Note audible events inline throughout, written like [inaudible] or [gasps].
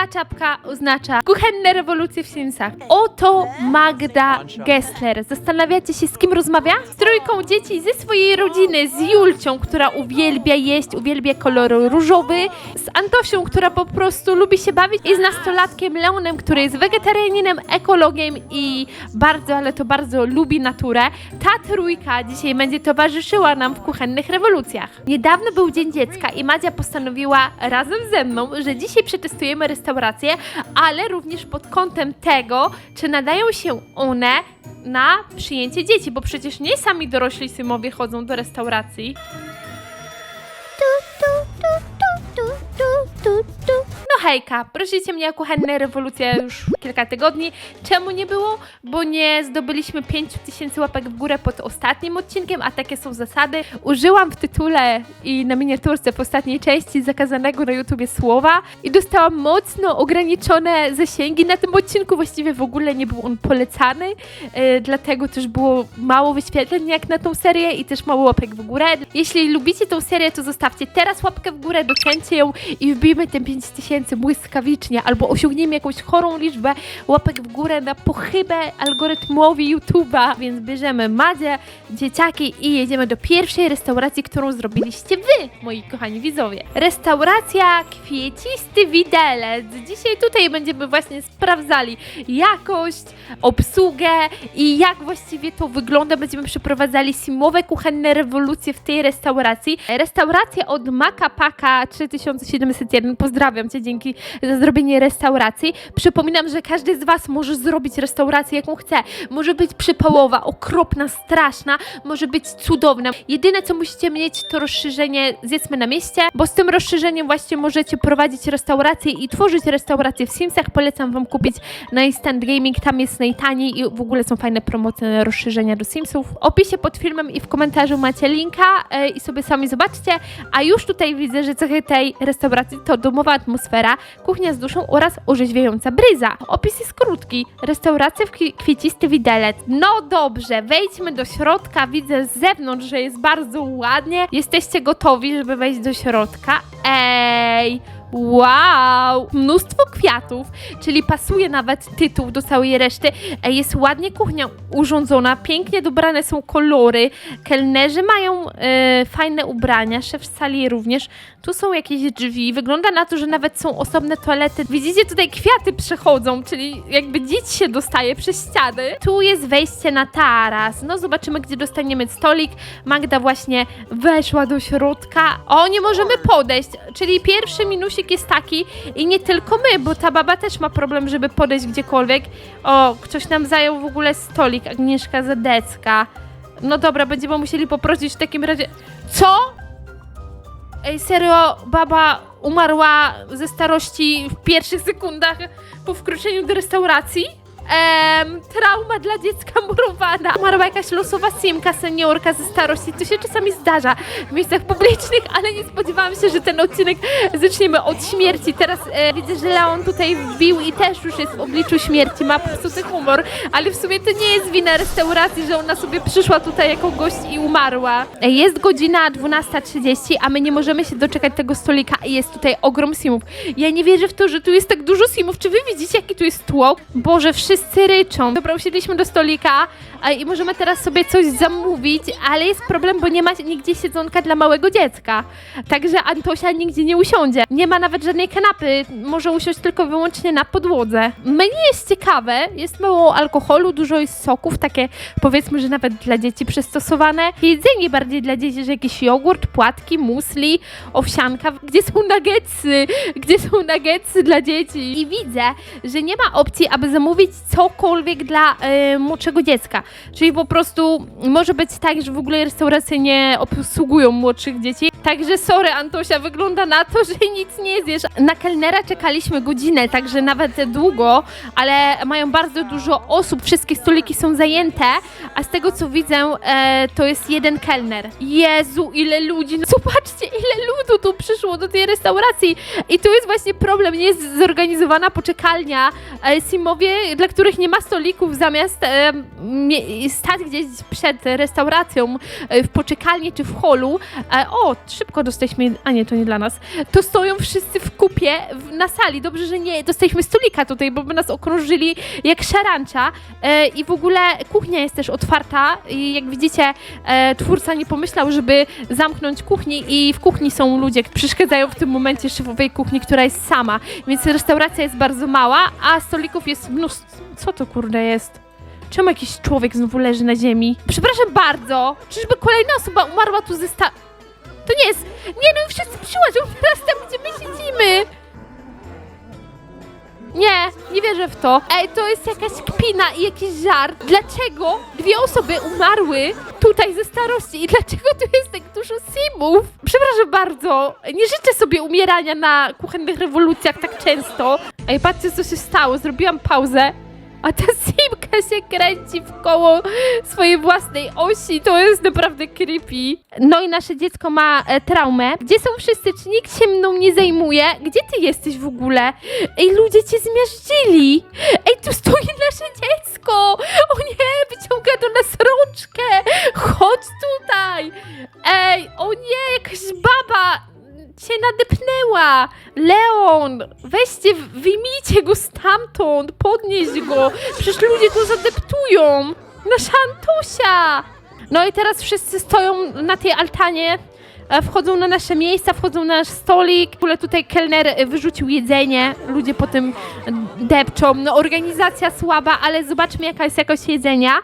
Ta czapka oznacza kuchenne rewolucje w Simsach. Oto Magda Gessler. Zastanawiacie się, z kim rozmawia? Z trójką dzieci ze swojej rodziny, z Julcią, która uwielbia jeść, uwielbia kolor różowy, z Antosią, która po prostu lubi się bawić i z nastolatkiem Leonem, który jest wegetarianinem, ekologiem i bardzo, ale to bardzo lubi naturę. Ta trójka dzisiaj będzie towarzyszyła nam w kuchennych rewolucjach. Niedawno był Dzień Dziecka i Madzia postanowiła razem ze mną, że dzisiaj przetestujemy restaurację, ale również pod kątem tego, czy nadają się one na przyjęcie dzieci, bo przecież nie sami dorośli symowie chodzą do restauracji. No hejka, prosicie mnie o kuchenne rewolucje już kilka tygodni. Czemu nie było? Bo nie zdobyliśmy 5000 łapek w górę pod ostatnim odcinkiem, a takie są zasady. Użyłam w tytule i na miniaturce w ostatniej części zakazanego na YouTubie słowa i dostałam mocno ograniczone zasięgi. Na tym odcinku właściwie w ogóle nie był on polecany, e, dlatego też było mało wyświetleń jak na tą serię i też mało łapek w górę. Jeśli lubicie tą serię, to zostawcie teraz łapkę w górę, docencie ją i wbijmy ten 5000 błyskawicznie, albo osiągniemy jakąś chorą liczbę łapek w górę na pochybę algorytmowi YouTube'a. Więc bierzemy Madzie, dzieciaki i jedziemy do pierwszej restauracji, którą zrobiliście wy, moi kochani widzowie. Restauracja Kwiecisty Widelec. Dzisiaj tutaj będziemy właśnie sprawdzali jakość, obsługę i jak właściwie to wygląda. Będziemy przeprowadzali simowe kuchenne rewolucje w tej restauracji. Restauracja od Makapaka 3701. Pozdrawiam Cię, dzięki za zrobienie restauracji. Przypominam, że każdy z Was może zrobić restaurację, jaką chce. Może być przypałowa, okropna, straszna, może być cudowna. Jedyne, co musicie mieć, to rozszerzenie Zjedzmy na mieście, bo z tym rozszerzeniem właśnie możecie prowadzić restaurację i tworzyć restauracje w Simsach. Polecam Wam kupić na Instant Gaming, tam jest najtaniej i w ogóle są fajne promocje na rozszerzenia do Simsów. W opisie pod filmem i w komentarzu macie linka e, i sobie sami zobaczcie. A już tutaj widzę, że cechy tej restauracji to domowa atmosfera, kuchnia z duszą oraz orzeźwiająca bryza. Opis jest krótki. Restauracja w kwi- kwiecisty widelec. No dobrze, wejdźmy do środka. Widzę z zewnątrz, że jest bardzo ładnie. Jesteście gotowi, żeby wejść do środka? Ej! Wow! Mnóstwo kwiatów, czyli pasuje nawet tytuł do całej reszty. E, Jest ładnie kuchnia urządzona, pięknie dobrane są kolory. Kelnerzy mają e, fajne ubrania, szef sali również. Tu są jakieś drzwi. Wygląda na to, że nawet są osobne toalety. Widzicie, tutaj kwiaty przechodzą, czyli jakby dzieci się dostaje przez ściany. Tu jest wejście na taras. No zobaczymy, gdzie dostaniemy stolik. Magda właśnie weszła do środka. O, nie możemy podejść, czyli pierwszy minusik jest taki i nie tylko my, bo ta baba też ma problem, żeby podejść gdziekolwiek. O, ktoś nam zajął w ogóle stolik, Agnieszka Zadecka. No dobra, będziemy musieli poprosić w takim razie... Co? Ej, serio, baba umarła ze starości w pierwszych sekundach po wkroczeniu do restauracji? Em, trauma dla dziecka [laughs] murowana. Umarła jakaś losowa simka, seniorka ze starości. To się czasami zdarza w miejscach publicznych, ale nie spodziewałam się, że ten odcinek zaczniemy od śmierci. Teraz e, widzę, że Leon tutaj wbił i też już jest w obliczu śmierci. Ma popsuty humor, ale w sumie to nie jest wina restauracji, że ona sobie przyszła tutaj jako gość i umarła. E, Jest godzina 12.30, a my nie możemy się doczekać tego stolika i jest tutaj ogrom simów. Ja nie wierzę w to, że tu jest tak dużo simów. Czy wy widzicie, jaki tu jest tłok? Boże, wszyscy ryczą. Dobra, usiedliśmy do stolika a, i możemy teraz sobie coś zamówić, ale jest problem, bo nie ma nigdzie siedzonka dla małego dziecka. Także Antosia nigdzie nie usiądzie. Nie ma nawet żadnej kanapy. Może usiąść tylko wyłącznie na podłodze. Menu jest ciekawe, jest mało alkoholu, dużo jest soków, takie powiedzmy, że nawet dla dzieci przystosowane. Jedzenie bardziej dla dzieci, że jakiś jogurt, płatki, musli, owsianka. Gdzie są nuggetsy? Gdzie są nuggetsy dla dzieci? I widzę, że nie ma opcji, aby zamówić cokolwiek dla e, młodszego dziecka. Czyli po prostu może być tak, że w ogóle restauracje nie obsługują młodszych dzieci. Także sorry Antosia, wygląda na to, [laughs] że nic nie zjesz. Na kelnera czekaliśmy godzinę, także nawet długo, ale mają bardzo dużo osób, wszystkie stoliki są zajęte, a z tego co widzę, e, to jest jeden kelner. Jezu, ile ludzi! No, zobaczcie, ile ludu tu przyszło do tej restauracji. I tu jest właśnie problem, nie jest zorganizowana poczekalnia. E, Simowie, dla których nie ma stolików, zamiast e, stać gdzieś przed restauracją e, w poczekalni czy w holu, e, o, szybko dostaliśmy, a nie, to nie dla nas, to stoją wszyscy w kupie w, na sali. Dobrze, że nie dostaliśmy stolika tutaj, bo by nas okrążyli jak szarancza e, i w ogóle kuchnia jest też otwarta i jak widzicie, e, twórca nie pomyślał, żeby zamknąć kuchnię i w kuchni są ludzie, przeszkadzają w tym momencie szefowej kuchni, która jest sama, więc restauracja jest bardzo mała, a stolików jest mnóstwo. Co to kurde jest? Czemu jakiś człowiek znowu leży na ziemi? Przepraszam bardzo! Czyżby kolejna osoba umarła tu ze sta... To nie jest... Nie no wszyscy przyłażą teraz tam, gdzie my siedzimy! Nie, nie wierzę w to. Ej, to jest jakaś kpina i jakiś żart. Dlaczego dwie osoby umarły tutaj ze starości i dlaczego tu jest tak dużo simów? Przepraszam bardzo, nie życzę sobie umierania na kuchennych rewolucjach tak często. Ej, patrzcie co się stało, zrobiłam pauzę. A ta simka się kręci w koło swojej własnej osi. To jest naprawdę creepy. No i nasze dziecko ma e, traumę. Gdzie są wszyscy? Czy nikt się mną nie zajmuje? Gdzie ty jesteś w ogóle? Ej, ludzie cię zmiażdżyli. Ej, tu stoi nasze dziecko. O nie, wyciąga do nas rączkę. Chodź tutaj. Ej, o nie, jakaś baba cię nadepnęła! Leon! Weźcie, wyjmijcie go stamtąd! Podnieś go! Przecież ludzie go zadeptują! Nasza Antusia! No i teraz wszyscy stoją na tej altanie, e, wchodzą na nasze miejsca, wchodzą na nasz stolik. W ogóle tutaj kelner e, wyrzucił jedzenie, ludzie po tym depczą. No organizacja słaba, ale zobaczmy jaka jest jakość jedzenia.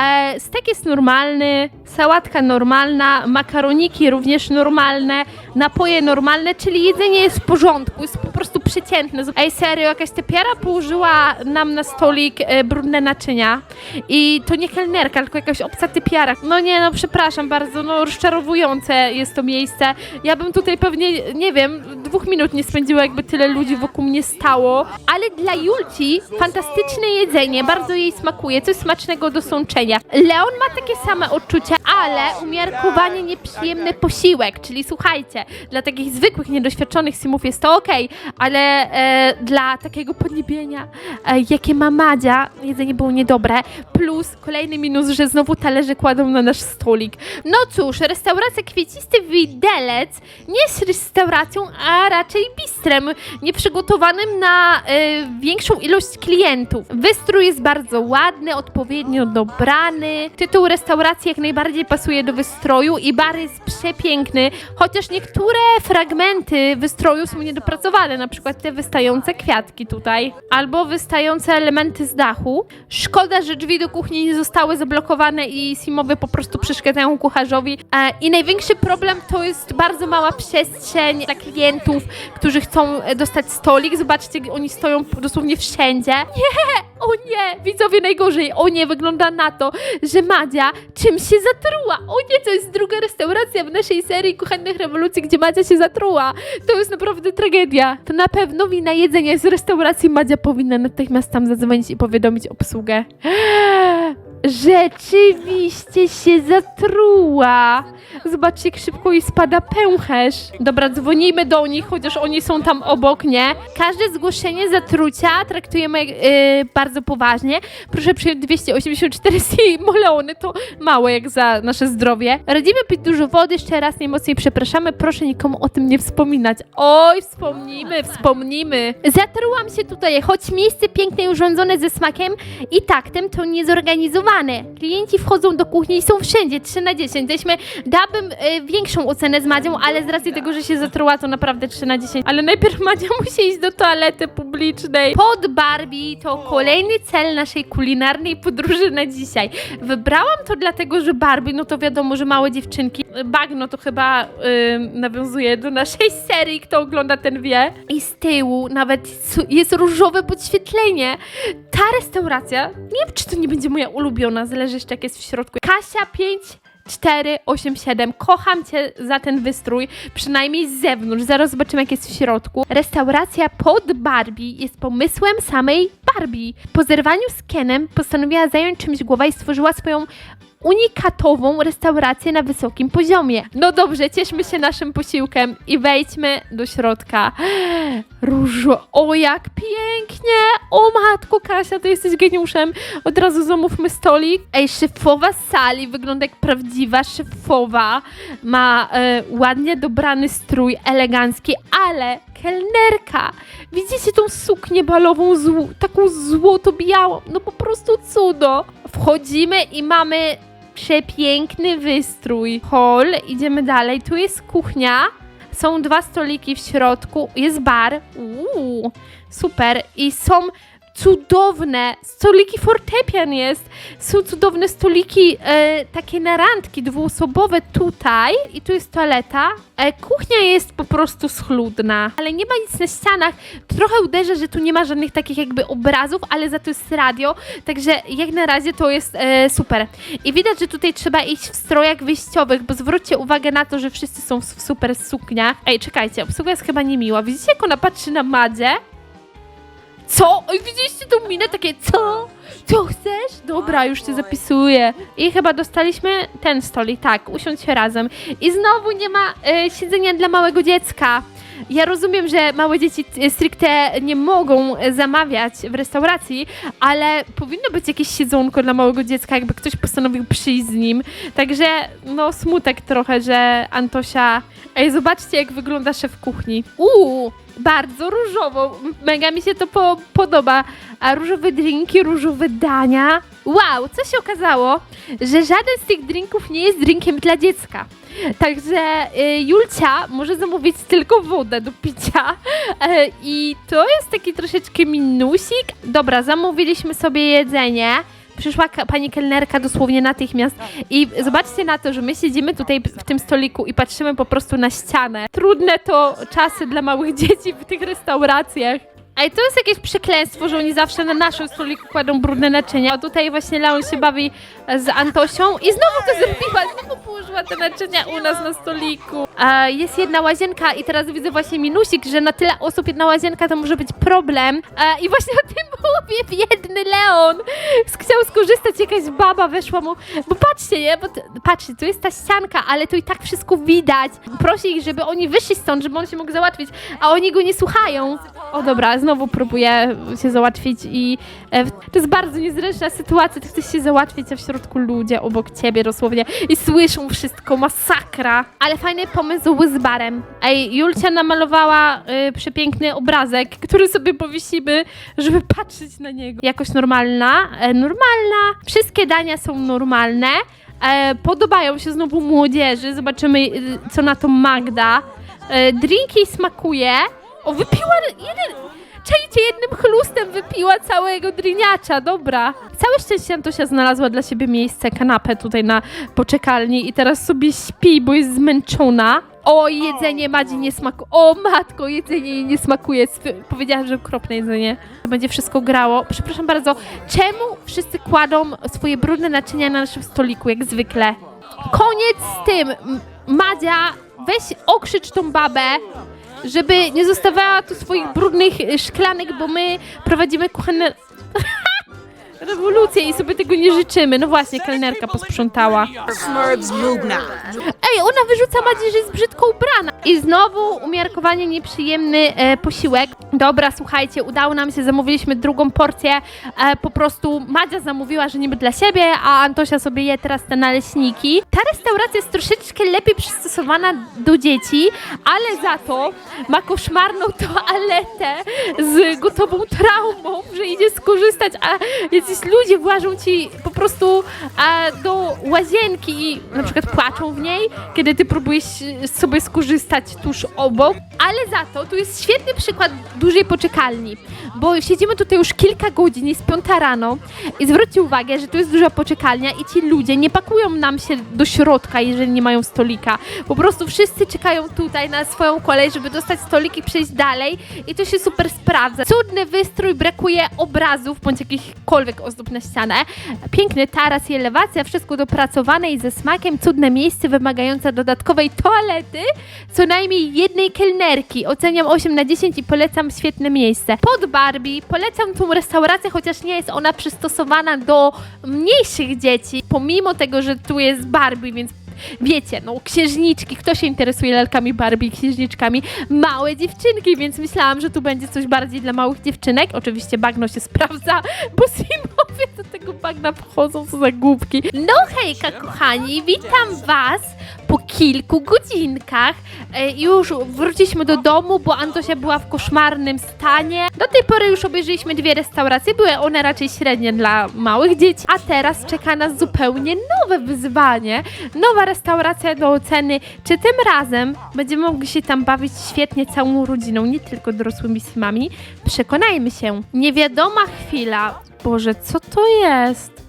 E, stek jest normalny, sałatka normalna, makaroniki również normalne, napoje normalne, czyli jedzenie jest w porządku, jest po prostu przeciętne. Ej, serio, jakaś tepiara położyła nam na stolik e, brudne naczynia i to nie kelnerka, tylko jakaś obca typiara. No nie, no przepraszam bardzo, no rozczarowujące jest to miejsce. Ja bym tutaj pewnie, nie wiem, dwóch minut nie spędziła, jakby tyle ludzi wokół mnie stało. Ale dla Julci fantastyczne jedzenie, bardzo jej smakuje, coś smacznego do sączenia. Leon ma takie same odczucia, ale umiarkowanie nieprzyjemny posiłek, czyli słuchajcie, dla takich zwykłych, niedoświadczonych simów jest to ok, ale e, dla takiego podniebienia, e, jakie ma Madzia, jedzenie było niedobre, plus kolejny minus, że znowu talerze kładą na nasz stolik. No cóż, restauracja Kwiecisty Widelec nie jest restauracją, a raczej bistrem, nieprzygotowanym na e, większą ilość klientów. Wystrój jest bardzo ładny, odpowiednio dobrany. Tytuł restauracji jak najbardziej pasuje do wystroju i bar jest przepiękny, chociaż niektóre fragmenty wystroju są niedopracowane, na przykład te wystające kwiatki tutaj, albo wystające elementy z dachu. Szkoda, że drzwi do kuchni nie zostały zablokowane i simowie po prostu przeszkadzają kucharzowi. E, I największy problem to jest bardzo mała przestrzeń dla klientów, którzy chcą dostać stolik. Zobaczcie, oni stoją dosłownie wszędzie. [laughs] Nie! O nie! Widzowie najgorzej. O nie, wygląda na to, że Madzia czymś się zatruła. O nie, to jest druga restauracja w naszej serii Kuchennych Rewolucji, gdzie Madzia się zatruła. To jest naprawdę tragedia. To na pewno wina jedzenia z restauracji Madzia powinna natychmiast tam zadzwonić i powiadomić obsługę. [gasps] Rzeczywiście się zatruła. Zobaczcie, jak szybko jej spada pęcherz. Dobra, dzwonimy do nich, chociaż oni są tam obok, nie? Każde zgłoszenie zatrucia traktujemy yy, bardzo poważnie. Proszę przyjąć 284 simoleony, [laughs] to mało jak za nasze zdrowie. Radzimy pić dużo wody, jeszcze raz najmocniej przepraszamy. Proszę nikomu o tym nie wspominać. Oj, wspomnimy, wspomnimy. Zatrułam się tutaj, choć miejsce piękne urządzone ze smakiem i taktem to Klienci wchodzą do kuchni i są wszędzie, 3 na 10. Daliśmy, dałabym y, większą ocenę z Madzią, ale z racji tego, że się zatruła, to naprawdę 3 na 10. Ale najpierw Madzia [laughs] musi iść do toalety publicznej. Pod Barbie to kolejny cel naszej kulinarnej podróży na dzisiaj. Wybrałam to dlatego, że Barbie, no to wiadomo, że małe dziewczynki. Bagno to chyba y, nawiązuje do naszej [laughs] serii, kto ogląda ten wie. I z tyłu nawet jest różowe podświetlenie. Ta restauracja, nie wiem czy to nie będzie moja ulubiona, zależy jeszcze jak jest w środku. Kasia 5 4, 8, 7. Kocham cię za ten wystrój, przynajmniej z zewnątrz. Zaraz zobaczymy, jak jest w środku. Restauracja pod Barbie jest pomysłem samej Barbie. Po zerwaniu z Kenem postanowiła zająć czymś głowa i stworzyła swoją unikatową restaurację na wysokim poziomie. No dobrze, cieszmy się naszym posiłkiem i wejdźmy do środka. Różo, o jak pięknie! O matko Kasia, ty jesteś geniuszem. Od razu zamówmy stolik. Ej, szefowa sali wygląda jak prawdziwa szefowa. Ma e, ładnie dobrany strój, elegancki, ale kelnerka. Widzicie tą suknię balową, zł- taką złoto-białą? No po prostu cudo. Wchodzimy i mamy przepiękny wystrój. Hall, idziemy dalej. Tu jest kuchnia. Są dwa stoliki w środku, jest bar. Uuu, super. I są cudowne stoliki fortepian jest. Są cudowne stoliki e, takie na randki dwuosobowe tutaj. I tu jest toaleta. E, kuchnia jest po prostu schludna, ale nie ma nic na ścianach. Trochę uderza, że tu nie ma żadnych takich jakby obrazów, ale za to jest radio. Także jak na razie to jest e, super. I widać, że tutaj trzeba iść w strojach wyjściowych, bo zwróćcie uwagę na to, że wszyscy są w super sukniach. Ej, czekajcie, obsługa jest chyba niemiła. Widzicie, jak ona patrzy na Madzie? Co? Oj, widzieliście tą minę? Takie, co? Co chcesz? Dobra, już cię zapisuję. I chyba dostaliśmy ten stolik, tak, usiądź się razem. I znowu nie ma e, siedzenia dla małego dziecka. Ja rozumiem, że małe dzieci e, stricte nie mogą e, zamawiać w restauracji, ale powinno być jakieś siedzonko dla małego dziecka, jakby ktoś postanowił przyjść z nim. Także, no, smutek trochę, że Antosia... Ej, zobaczcie, jak wygląda szef kuchni. Uuu, bardzo różowo. M- Mega mi się to po podoba. A różowe drinki, różowe dania. Wow, co się okazało? Że żaden z tych drinków nie jest drinkiem dla dziecka. Także y, Julcia może zamówić tylko wodę do picia. E, I to jest taki troszeczkę minusik. Dobra, zamówiliśmy sobie jedzenie. Przyszła pani kelnerka dosłownie natychmiast i zobaczcie na to, że my siedzimy tutaj w tym stoliku i patrzymy po prostu na ścianę. Trudne to czasy dla małych dzieci w tych restauracjach. Ej, to jest jakieś przekleństwo, że oni zawsze na naszym stoliku kładą brudne naczynia. A tutaj właśnie Leon się bawi z Antosią i znowu to zrobiła, znowu położyła te naczynia u nas na stoliku. Jest jedna łazienka i teraz widzę właśnie minusik, że na tyle osób jedna łazienka to może być problem. I właśnie o tym [laughs] mówię, biedny Leon. Chciał skorzystać, jakaś baba weszła mu. Bo patrzcie, nie? Bo patrzcie, tu jest ta ścianka, ale tu i tak wszystko widać. Prosi ich, żeby oni wyszli stąd, żeby on się mógł załatwić, a oni go nie słuchają. O dobra, znowu próbuję się załatwić i e, to jest bardzo niezręczna sytuacja. Ty chcesz się załatwić, a w środku ludzie obok ciebie dosłownie i słyszą wszystko, masakra. Ale fajny pomysł z barem. Ej, Julcia namalowała y, przepiękny obrazek, który sobie powiesimy, żeby patrzeć na niego. Jakoś normalna, e, normalna. Wszystkie dania są normalne. E, podobają się znowu młodzieży. Zobaczymy, y, co na to Magda. E, drink jej smakuje. O, wypiła jeden... Czajcie, jednym chlustem wypiła całego driniacza, dobra. Całe szczęście Antosia znalazła dla siebie miejsce, kanapę tutaj na poczekalni i teraz sobie śpi, bo jest zmęczona. O, jedzenie Madzi nie smakuje. O, matko, jedzenie jej nie smakuje. Swy- Powiedziała, że okropne jedzenie. Będzie wszystko grało. Przepraszam bardzo, czemu wszyscy kładą swoje brudne naczynia na naszym stoliku, jak zwykle? Koniec z tym! M- Madzia, weź okrzycz tą babę, żeby nie zostawiała tu swoich brudnych y, szklanek, bo my prowadzimy kuchenne... [laughs] rewolucję i sobie tego nie życzymy. No właśnie, kelnerka posprzątała. Ej, ona wyrzuca Madzi, że jest brzydko ubrana. I znowu umiarkowanie nieprzyjemny e, posiłek. Dobra, słuchajcie, udało nam się, zamówiliśmy drugą porcję. E, po prostu Madzia zamówiła, że niby dla siebie, a Antosia sobie je teraz te naleśniki. Ta restauracja jest troszeczkę lepiej przystosowana do dzieci, ale za to ma koszmarną toaletę z gotową traumą, że idzie skorzystać, a jacyś ludzie włażą ci po prostu a, do łazienki i na przykład płaczą w niej, kiedy ty próbujesz sobie skorzystać tuż obok. Ale za to tu jest świetny przykład dużej poczekalni, bo siedzimy tutaj już kilka godzin, jest piąta rano i zwróćcie uwagę, że tu jest duża poczekalnia i ci ludzie nie pakują nam się do środka, jeżeli nie mają stolika. Po prostu wszyscy czekają tutaj na swoją kolej, żeby dostać stolik i przejść dalej i to się super sprawdza. Cudny wystrój, brakuje obrazów bądź jakichkolwiek ozdób na ścianę. Piękny taras i elewacja, wszystko dopracowane i ze smakiem, cudne miejsce wymagające dodatkowej toalety, co najmniej jednej kelnerki. Oceniam 8 na 10 i polecam świetne miejsce. Pod Barbie polecam tą restaurację, chociaż nie jest ona przystosowana do mniejszych dzieci, pomimo tego, że tu jest Barbie, więc wiecie, no księżniczki, kto się interesuje lalkami Barbie i księżniczkami? Małe dziewczynki, więc myślałam, że tu będzie coś bardziej dla małych dziewczynek. Oczywiście bagno się sprawdza, bo Simowie do tego bagna wchodzą, co za głupki. No hejka kochani, witam was po kilku godzinkach. E, już wróciliśmy do domu, bo Antosia była w koszmarnym stanie. Do tej pory już obejrzeliśmy dwie restauracje, były one raczej średnie dla małych dzieci, a teraz czeka nas zupełnie nowe wyzwanie. Nowa restauracja do oceny, czy tym razem będziemy mogli się tam bawić świetnie całą rodziną, nie tylko dorosłymi simami. Przekonajmy się. Niewiadoma chwila. Boże, co to jest?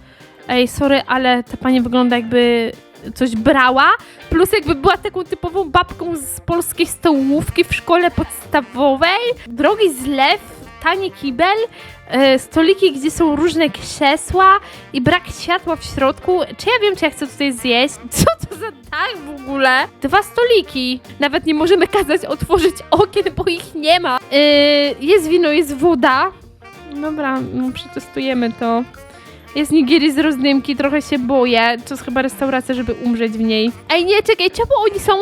Ej, sorry, ale ta pani wygląda jakby coś brała, plus jakby była taką typową babką z polskiej stołówki w szkole podstawowej. Drogi zlew, tani kibel, e, stoliki, gdzie są różne krzesła i brak światła w środku. Czy ja wiem, czy ja chcę tutaj zjeść? [laughs] Co to za dach w ogóle? Dwa stoliki. Nawet nie możemy kazać otworzyć okien, bo ich nie ma. E, jest wino, jest woda. Dobra, no przetestujemy to. Jest nigiri z rozdymki, trochę się boję. To jest chyba restauracja, żeby umrzeć w niej. Ej, nie, czekaj, czemu oni są...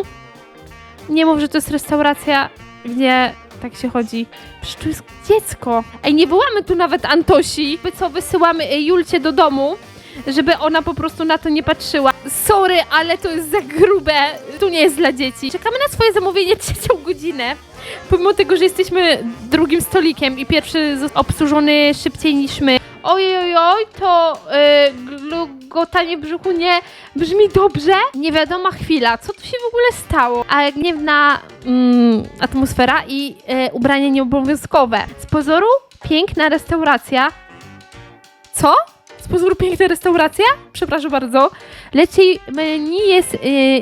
Nie mów, że to jest restauracja, gdzie tak się chodzi. Przecież tu jest dziecko. Ej, nie wołamy tu nawet Antosi. Co, wysyłamy e, Julcie do domu, żeby ona po prostu na to nie patrzyła. Sorry, ale to jest za grube. Tu nie jest dla dzieci. Czekamy na swoje zamówienie [laughs] trzecią godzinę. Pomimo tego, że jesteśmy drugim stolikiem i pierwszy został obsłużony szybciej niż my. Oj, oj, oj, to yy, glugotanie brzuchu nie brzmi dobrze. Niewiadoma chwila, co tu się w ogóle stało? A gniewna mm, atmosfera i e, ubranie nieobowiązkowe. Z pozoru piękna restauracja. Co? Z pozoru piękna restauracja? Przepraszam bardzo. Jej menu jest y,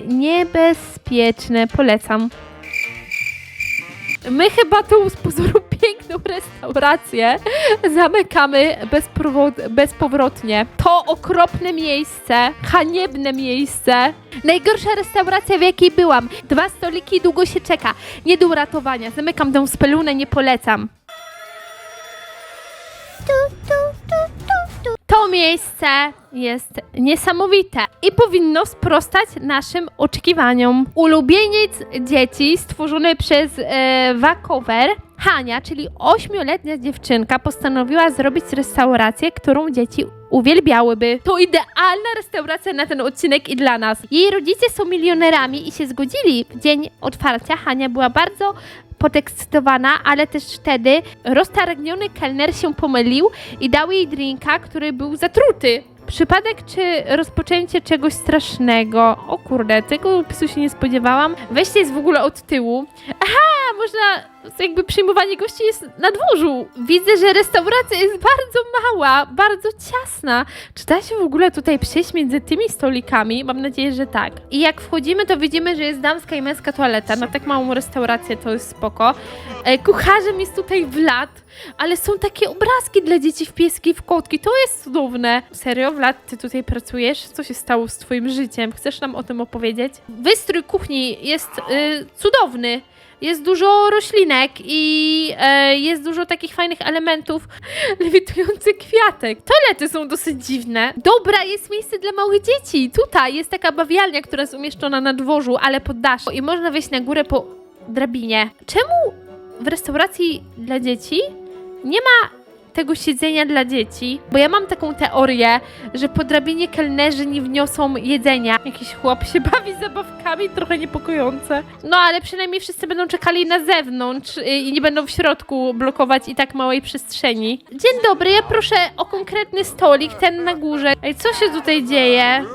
niebezpieczne. Polecam. My chyba tą z pozoru piękną restaurację zamykamy bezpowrot- bezpowrotnie. To okropne miejsce, haniebne miejsce. Najgorsza restauracja, w jakiej byłam. Dwa stoliki, długo się czeka. Nie do uratowania. Zamykam tę spelunę, nie polecam. To miejsce jest niesamowite i powinno sprostać naszym oczekiwaniom. Ulubieniec dzieci stworzony przez e, Vacover, Hania, czyli ośmioletnia dziewczynka, postanowiła zrobić restaurację, którą dzieci uwielbiałyby. To idealna restauracja na ten odcinek i dla nas. Jej rodzice są milionerami i się zgodzili. W dzień otwarcia Hania była bardzo podekscytowana, ale też wtedy roztargniony kelner się pomylił i dał jej drinka, który był zatruty. Przypadek czy rozpoczęcie czegoś strasznego? O kurde, tego opisu się nie spodziewałam. Weźcie jest w ogóle od tyłu. Aha, można, jakby przyjmowanie gości jest na dworzu. Widzę, że restauracja jest bardzo mała, bardzo ciasna. Czy da się w ogóle tutaj przejść między tymi stolikami? Mam nadzieję, że tak. I jak wchodzimy, to widzimy, że jest damska i męska toaleta. Na tak małą restaurację to jest spoko. E, kucharzem jest tutaj Vlad, ale są takie obrazki dla dzieci w pieski w kotki. To jest cudowne. Serio, Vlad, ty tutaj pracujesz? Co się stało z twoim życiem? Chcesz nam o tym opowiedzieć? Wystrój kuchni jest y, cudowny. Jest dużo roślinek i e, jest dużo takich fajnych elementów. [laughs] Lewitujący kwiatek. Toalety są dosyć dziwne. Dobra, jest miejsce dla małych dzieci. Tutaj jest taka bawialnia, która jest umieszczona na dworzu, ale pod daszku. I można wejść na górę po drabinie. Czemu w restauracji dla dzieci nie ma tego siedzenia dla dzieci, bo ja mam taką teorię, że po drabinie kelnerzy nie wniosą jedzenia. Jakiś chłop się [laughs] bawi zabawkami, trochę niepokojące. No ale przynajmniej wszyscy będą czekali na zewnątrz y, i nie będą w środku blokować i tak małej przestrzeni. Dzień dobry, ja proszę o konkretny stolik, ten na górze. Ej, co się tutaj dzieje?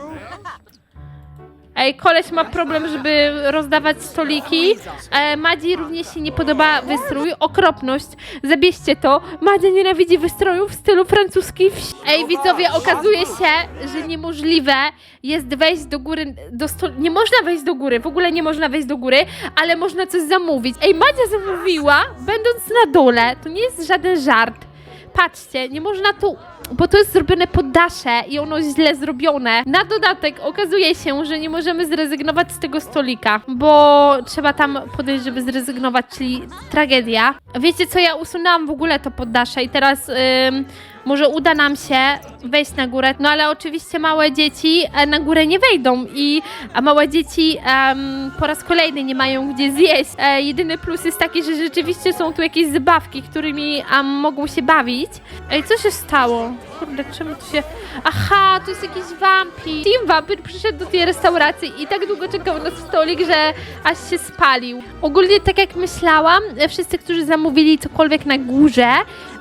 Ej, koleś ma problem, żeby rozdawać stoliki. E, Madzi również się nie podoba wystrój. Okropność. Zabierzcie to. Madzia nienawidzi wystrojów w stylu francuskiej wsi. Ej, widzowie, okazuje się, że niemożliwe jest wejść do góry, do stol... Nie można wejść do góry, w ogóle nie można wejść do góry, ale można coś zamówić. Ej, Madzia zamówiła, będąc na dole. To nie jest żaden żart. patrzcie, nie można tu, bo to jest zrobione pod dasze i ono źle zrobione. Na dodatek okazuje się, że nie możemy zrezygnować z tego stolika, bo trzeba tam podejść, żeby zrezygnować, czyli tragedia. Wiecie co, ja usunęłam w ogóle to poddasze i teraz ym, może uda nam się wejść na górę, no ale oczywiście małe dzieci e, na górę nie wejdą i małe dzieci po raz kolejny nie mają gdzie zjeść. E, jedyny plus jest taki, że rzeczywiście są tu jakieś zabawki, którymi em, mogą się bawić. Ej, co się stało? Kurde, czemu tu się... Aha, tu jest jakiś wampir. Team Vampir przyszedł do tej restauracji i tak długo czekał na stolik, że aż się spalił. Ogólnie tak jak myślałam, wszyscy, którzy zamówili cokolwiek na górze,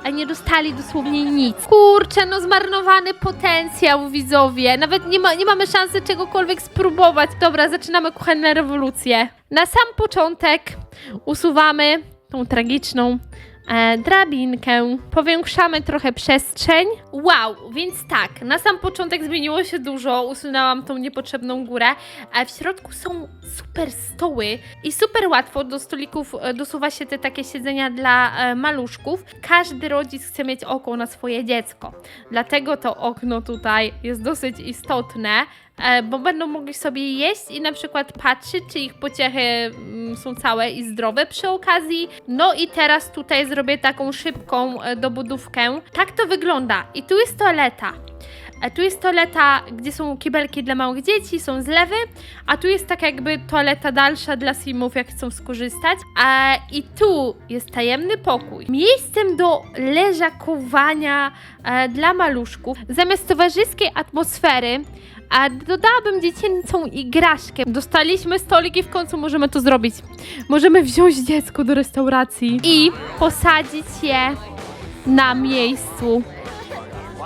a nie dostali dosłownie nic. Kurczę, no zmarnowany potencjał, widzowie. Nawet nie, ma, nie mamy szansy czegokolwiek spróbować. Dobra, zaczynamy kuchenne rewolucje. Na sam początek usuwamy tą tragiczną e, drabinkę. Powiększamy trochę przestrzeń. Wow, więc tak, na sam początek zmieniło się dużo. Usunęłam tą niepotrzebną górę. A w środku są super stoły i super łatwo do stolików e, dosuwa się te takie siedzenia dla e, maluszków. Każdy rodzic chce mieć oko na swoje dziecko. Dlatego to okno tutaj jest dosyć istotne. E, Bo będą mogli sobie jeść i na przykład patrzeć, czy ich pociechy mm, są całe i zdrowe przy okazji. No i teraz tutaj zrobię taką szybką e, dobudówkę. Tak to wygląda. I tu jest toaleta. E, Tu jest toaleta, gdzie są kibelki dla małych dzieci, są zlewy, a tu jest taka jakby toaleta dalsza dla simów, jak chcą skorzystać. E, I tu jest tajemny pokój. Miejscem do leżakowania e, dla maluszków. Zamiast towarzyskiej atmosfery, a dodałabym dziecięcą igraszkę. Dostaliśmy stolik i w końcu możemy to zrobić. Możemy wziąć dziecko do restauracji i posadzić je na miejscu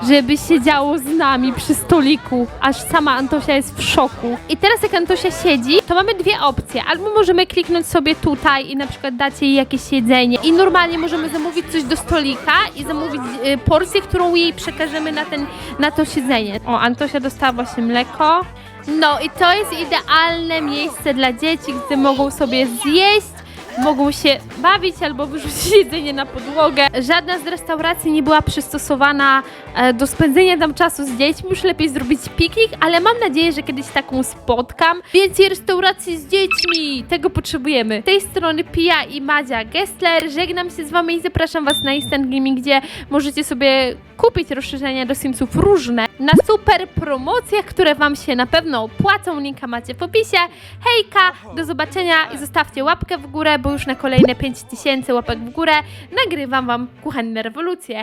żeby siedziało z nami przy stoliku, aż sama Antosia jest w szoku. I teraz jak Antosia siedzi, to mamy dwie opcje. Albo możemy kliknąć sobie tutaj i na przykład dać jej jakieś jedzenie i normalnie możemy zamówić coś do stolika i zamówić y, porcję, którą jej przekażemy na, ten, na to siedzenie. O, Antosia dostała właśnie mleko. No i to jest idealne miejsce dla dzieci, gdzie mogą sobie zjeść mogą się bawić albo wyrzucić [laughs] jedzenie na podłogę. Żadna z restauracji nie była przystosowana e, do spędzenia tam czasu z dziećmi. Już lepiej zrobić piknik, ale mam nadzieję, że kiedyś taką spotkam. Więcej restauracji z dziećmi! Tego potrzebujemy. Z tej strony Pia i Madzia Gessler. Żegnam się z wami i zapraszam was na Instant Gaming, gdzie możecie sobie kupić rozszerzenia do Simsów różne na super promocjach, które wam się na pewno opłacą. Linka macie w opisie. Hejka, do zobaczenia i zostawcie łapkę w górę, bo już na kolejne 5000 łapek w górę nagrywam wam kuchenne rewolucje.